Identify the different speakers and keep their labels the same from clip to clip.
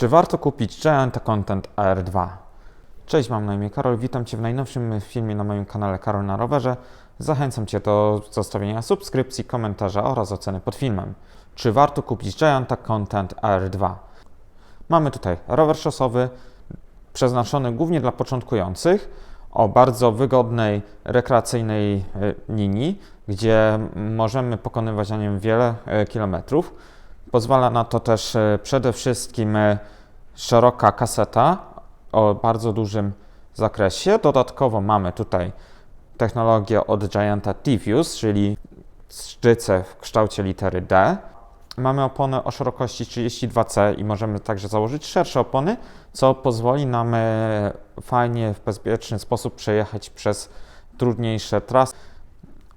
Speaker 1: Czy warto kupić Giant Content AR2? Cześć, mam na imię Karol, witam Cię w najnowszym filmie na moim kanale Karol na rowerze. Zachęcam Cię do zostawienia subskrypcji, komentarza oraz oceny pod filmem. Czy warto kupić Giant Content AR2? Mamy tutaj rower szosowy, przeznaczony głównie dla początkujących, o bardzo wygodnej, rekreacyjnej e, linii, gdzie możemy pokonywać na nim wiele e, kilometrów. Pozwala na to też e, przede wszystkim e, szeroka kaseta o bardzo dużym zakresie. Dodatkowo mamy tutaj technologię od Gianta T-Fuse, czyli szczycę w kształcie litery D. Mamy opony o szerokości 32C i możemy także założyć szersze opony, co pozwoli nam e, fajnie, w bezpieczny sposób przejechać przez trudniejsze trasy,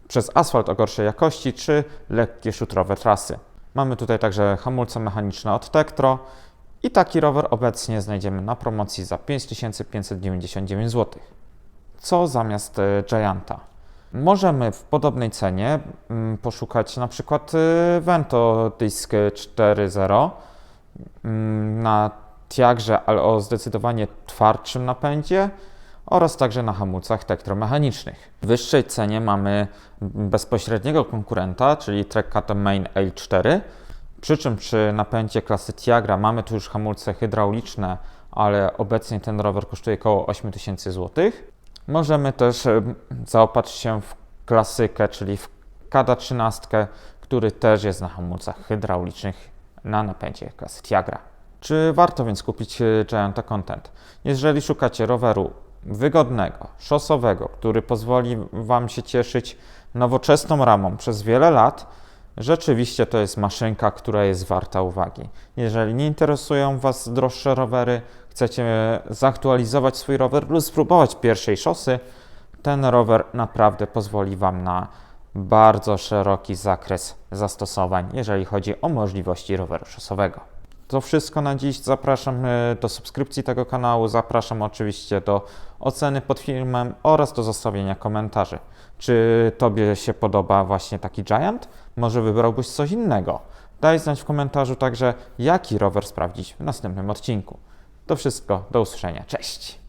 Speaker 1: przez asfalt o gorszej jakości czy lekkie szutrowe trasy. Mamy tutaj także hamulce mechaniczne od Tektro i taki rower obecnie znajdziemy na promocji za 5599 zł. Co zamiast e, Gianta? Możemy w podobnej cenie mm, poszukać na przykład y, Vento Disk 4.0 mm, na Tiagrze, ale o zdecydowanie twardszym napędzie oraz także na hamulcach tektromechanicznych. W wyższej cenie mamy bezpośredniego konkurenta, czyli Trekcat Main L4, przy czym przy napędzie klasy Tiagra mamy tu już hamulce hydrauliczne, ale obecnie ten rower kosztuje około 8000 zł. Możemy też zaopatrzyć się w klasykę, czyli w KADA 13, który też jest na hamulcach hydraulicznych na napędzie klasy Tiagra. Czy warto więc kupić e, Gianta Content? Jeżeli szukacie roweru wygodnego, szosowego, który pozwoli Wam się cieszyć nowoczesną ramą przez wiele lat, rzeczywiście to jest maszynka, która jest warta uwagi. Jeżeli nie interesują Was droższe rowery, chcecie zaktualizować swój rower lub spróbować pierwszej szosy, ten rower naprawdę pozwoli Wam na bardzo szeroki zakres zastosowań, jeżeli chodzi o możliwości roweru szosowego. To wszystko na dziś. Zapraszam e, do subskrypcji tego kanału. Zapraszam oczywiście do oceny pod filmem oraz do zostawienia komentarzy. Czy Tobie się podoba właśnie taki Giant? Może wybrałbyś coś innego? Daj znać w komentarzu także, jaki rower sprawdzić w następnym odcinku. To wszystko. Do usłyszenia. Cześć!